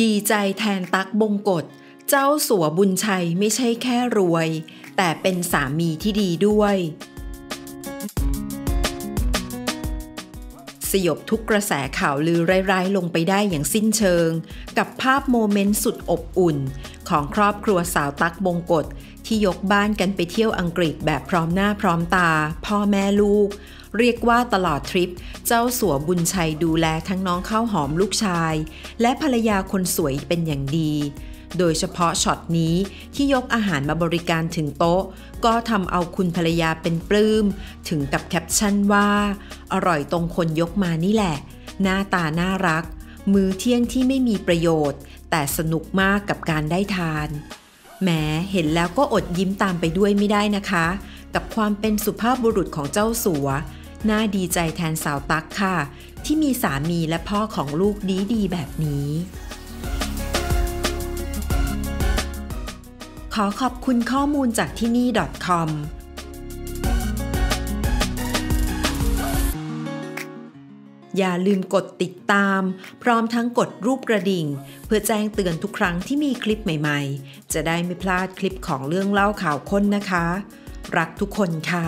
ดีใจแทนตักบงกฎเจ้าสัวบุญชัยไม่ใช่แค่รวย แต่เป็นสามีที่ดีด้วย สยบทุกกระแสข่าวลือร้ายๆ ลงไปได้อย่างสิ้นเชิง กับภาพโมเมนต์สุดอบอุ่น ของครอบครัวสาวตักบงกฎที่ยกบ้านกันไปเที่ยวอังกฤษแบบพร้อมหน้าพร้อมตา พ่อแม่ลูก เรียกว่าตลอดทริป เจ้าสัวบุญชัยดูแลทั้งน้องข้าวหอมลูกชาย และภรรยาคนสวยเป็นอย่างดี โดยเฉพาะช็อตนี้ที่ยกอาหารมาบริการถึงโต๊ะ ก็ทำเอาคุณภรรยาเป็นปลื้ม ถึงกับแคปชั่นว่า อร่อยตรงคนยกมานี่แหละ หน้าตาน่ารัก มือเที่ยงที่ไม่มีประโยชน์ แต่สนุกมากกับการได้ทานแหมเห็นแล้วก็อดยิ้มตามไปด้วยไม่ได้นะคะ กับความเป็นสุภาพบุรุษของเจ้าสัว น่าดีใจแทนสาวตั๊กค่ะ ที่มีสามีและพ่อของลูกดีดีแบบนี้ ขอขอบคุณข้อมูลจากที่นี่ .com อย่าลืมกดติดตาม พร้อมทั้งกดรูปกระดิ่ง เพื่อแจ้งเตือนทุกครั้งที่มีคลิปใหม่ๆ จะได้ไม่พลาดคลิปของเรื่องเล่าข่าวค้นนะคะ รักทุกคนค่ะ